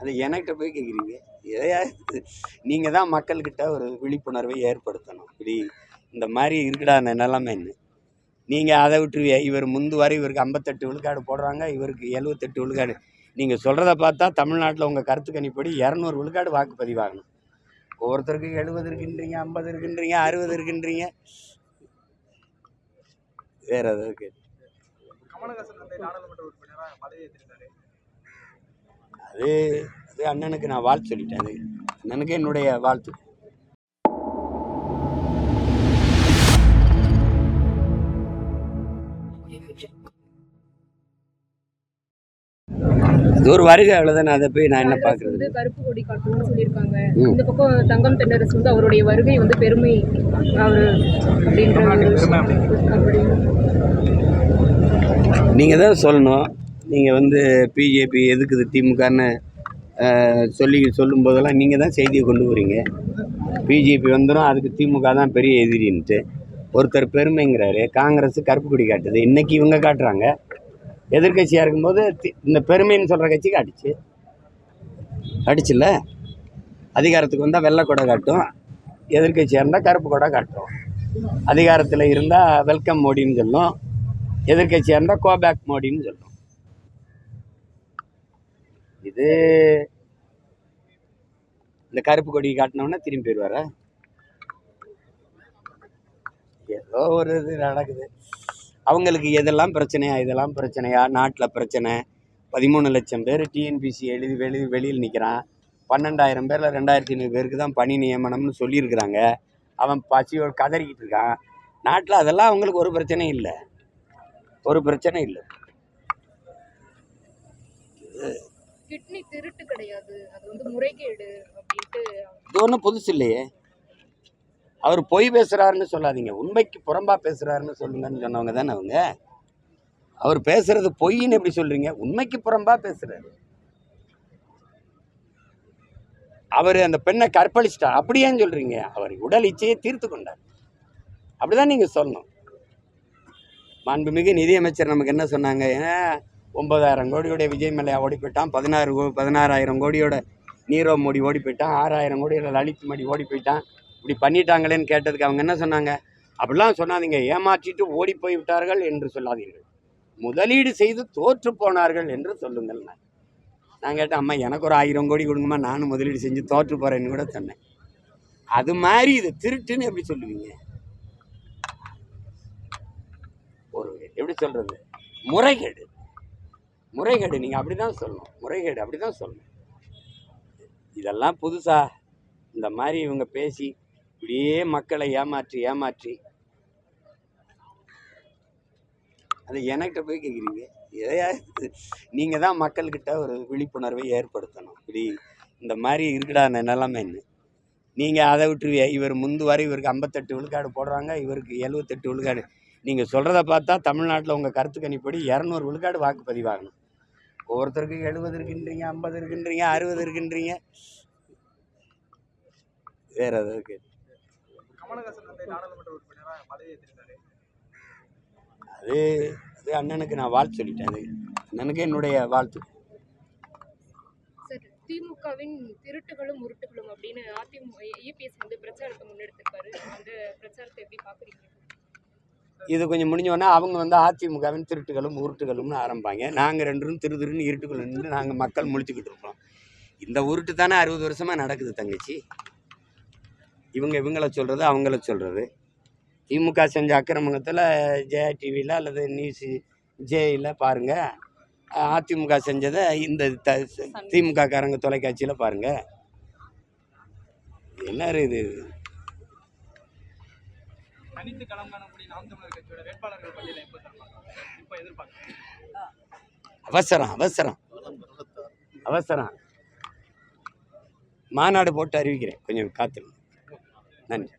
அது என்கிட்ட போய் கேட்குறீங்க எதையா நீங்கள் தான் மக்கள்கிட்ட ஒரு விழிப்புணர்வை ஏற்படுத்தணும். இப்படி இந்த மாதிரி இருக்குடா அந்த நிலைமைன்னு நீங்கள் அதை விட்டுருவிய? இவர் முந்து வரை இவருக்கு ஐம்பத்தெட்டு விழுக்காடு போடுறாங்க இவருக்கு எழுபத்தெட்டு விழுக்காடு. நீங்கள் சொல்கிறத பார்த்தா தமிழ்நாட்டில் உங்கள் கருத்து கணிப்படி இரநூறு விழுக்காடு வாக்குப்பதிவாகணும். ஒவ்வொருத்தருக்கு எழுபது இருக்குன்றீங்க ஐம்பது இருக்குன்றீங்க அறுபது இருக்குன்றீங்க. வேறு எதாவது கமலஹாசன் வந்து நாடாளுமன்ற உறுப்பினராக அது அது அண்ணனுக்கு நான் வாழ்த்து சொல்லிட்டேன். அது அண்ணனுக்கு என்னுடைய வாழ்த்து. அது ஒரு வருகை அவ்வளோதானே அதை போய் நான் என்ன பார்க்குறது? கருப்பு கொடி காட்டணும்னு சொல்லியிருக்காங்க. இந்த பக்கம் தங்கம் தென்னரசு வந்து அவருடைய வருகை வந்து பெருமை அவரு அப்படின்ற நீங்கள் தான் சொல்லணும். நீங்கள் வந்து பிஜேபி எதுக்குது திமுகன்னு சொல்லி சொல்லும் போதெல்லாம் நீங்கள் தான் செய்தியை கொண்டு வரீங்க. பிஜேபி வந்துடும் அதுக்கு திமுக தான் பெரிய எதிரின்ட்டு. ஒருத்தர் பெருமைங்கிறாரு காங்கிரஸ் கருப்பு கொடி காட்டுது. இன்னைக்கு இவங்க காட்டுறாங்க. எதிர்க்கட்சியாக இருக்கும்போது இந்த பெருமைன்னு சொல்கிற கட்சி காட்டுச்சு. காட்டுச்சுல்ல அதிகாரத்துக்கு வந்தால் வெள்ளை கொடை காட்டும். எதிர்க்கட்சியாக இருந்தால் கருப்பு கொடை காட்டும். அதிகாரத்தில் இருந்தால் வெல்கம் மோடின்னு சொல்லும். எதிர்க்கட்சியாக இருந்தால் கோபேக் மோடின்னு சொல்லும். இது இந்த கருப்பு கொடி காட்டினோன்னே திரும்பி போயிடுவாரா? ஏதோ ஒரு இது நடக்குது. அவங்களுக்கு எதெல்லாம் பிரச்சனையா இதெல்லாம் பிரச்சனையா நாட்டில் பிரச்சனை? பதிமூணு லட்சம் பேர் டிஎன்பிசி எழுதி வெளி வெளியில் நிற்கிறான் பன்னெண்டாயிரம் பேரில் ரெண்டாயிரத்தி ஐநூறு பேருக்கு தான் பணி நியமனம்னு சொல்லியிருக்கிறாங்க. அவன் பசியோடு கதறிக்கிட்டு இருக்கான். நாட்டில் அதெல்லாம் அவங்களுக்கு ஒரு பிரச்சனையும் இல்லை. ஒரு பிரச்சனை இல்லை. கிட்னி திருட்டு கிடையாது. அது வந்து முறைகேடு அப்படின்ட்டு இது ஒன்றும் புதுசு இல்லையே. அவர் பொய் பேசுகிறாருன்னு சொல்லாதீங்க. உண்மைக்கு புறம்பா பேசுகிறாருன்னு சொல்லுங்கன்னு சொன்னவங்க தானே அவங்க? அவர் பேசுறது பொய்ன்னு எப்படி சொல்றீங்க? உண்மைக்கு புறம்பா பேசுறாரு. அவர் அந்த பெண்ணை கற்பழிச்சிட்டா. அப்படியேன்னு சொல்கிறீங்க சொல்றீங்க? அவர் உடல் இச்சையை தீர்த்து கொண்டார். அப்படிதான் நீங்க சொல்லணும். மாண்புமிகு நிதியமைச்சர் நமக்கு என்ன சொன்னாங்க? ஏன்னா ஒன்பதாயிரம் கோடியோட விஜய் மல்லையா ஓடி போயிட்டான் பதினாறு கோ பதினாறாயிரம் கோடியோட நீரவ் மோடி ஓடி போயிட்டான் ஆறாயிரம் கோடியோட லலித் மோடி ஓடி போயிட்டான் இப்படி பண்ணிட்டாங்களேன்னு கேட்டதுக்கு அவங்க என்ன சொன்னாங்க? அப்படிலாம் சொன்னாதீங்க. ஏமாற்றிட்டு ஓடி போய் விட்டார்கள் என்று சொல்லாதீர்கள். முதலீடு செய்து தோற்று போனார்கள் என்று சொல்லுங்கள். நான் நான் கேட்டேன் அம்மா எனக்கு ஒரு ஆயிரம் கோடி கொடுங்கம்மா. நானும் முதலீடு செஞ்சு தோற்று போகிறேன்னு கூட சொன்னேன். அது மாதிரி இது திருட்டுன்னு எப்படி சொல்லுவீங்க? ஒரு எப்படி சொல்கிறது முறைகேடு. முறைகேடு நீங்கள் அப்படி தான் சொல்லணும். முறைகேடு அப்படி தான் சொல்லணும். இதெல்லாம் புதுசா. இந்த மாதிரி இவங்க பேசி இப்படியே மக்களை ஏமாற்றி ஏமாற்றி. அது என்கிட்ட போய் கேட்குறீங்க எதையா நீங்கள் தான் மக்கள்கிட்ட ஒரு விழிப்புணர்வை ஏற்படுத்தணும். இப்படி இந்த மாதிரி இருக்குடா அந்த நிலைமைன்னு நீங்கள் அதை விட்டுருவிய? இவர் முந்து வரை இவருக்கு ஐம்பத்தெட்டு விழுக்காடு போடுறாங்க இவருக்கு எழுபத்தெட்டு விழுக்காடு. நீங்கள் சொல்கிறத பார்த்தா தமிழ்நாட்டில் உங்கள் கருத்து கணிப்படி இரநூறு விழுக்காடு வாக்குப்பதிவாகணும். ஒவ்வொருத்தருக்கு எழுபது இருக்குன்றீங்க ஐம்பது இருக்குன்றீங்க அறுபது இருக்குன்றீங்க. வேற எதாவது வந்து நாடாளுமன்ற அது அது அண்ணனுக்கு நான் வாழ்த்து சொல்லிட்டேன் அது. அண்ணனுக்கு என்னுடைய வாழ்த்து. திமுகவின் திருட்டுகளும் உருட்டுகளும் அப்படின்னு அதிமுக இபிஎஸ் வந்து பிரச்சாரத்தை முன்னெடுத்திருக்காரு. அந்த பிரச்சாரத்தை எப்படி பாக்குறீங்க? இது கொஞ்சம் முடிஞ்சோடனே அவங்க வந்து அதிமுகவின் திருட்டுகளும் உருட்டுகளும்னு ஆரம்பிப்பாங்க. நாங்கள் ரெண்டும் திரு திருன்னு இருட்டுக்குள்ள நின்று நாங்கள் மக்கள் முழிச்சுக்கிட்டு இருப்போம். இந்த உருட்டு தானே அறுபது வருஷமாக நடக்குது தங்கச்சி. இவங்க இவங்கள சொல்கிறது அவங்கள சொல்கிறது திமுக செஞ்ச அக்கிரமங்கத்தில் ஜெயா டிவியில் அல்லது நியூஸ் ஜேயில் பாருங்கள் அதிமுக செஞ்சதை இந்த த திமுக காரங்க தொலைக்காட்சியில் பாருங்கள் என்ன இது? தனித்து களம் காணக்கூடிய நாம் தமிழர் கட்சியோட வேட்பாளர்கள் பட்டியலை எப்போ தருவாங்க இப்போ எதிர்பார்க்குறேன் அவசரம் அவசரம். அவசரம். மாநாடு போட்டு அறிவிக்கிறேன். கொஞ்சம் காத்துருங்க. நன்றி.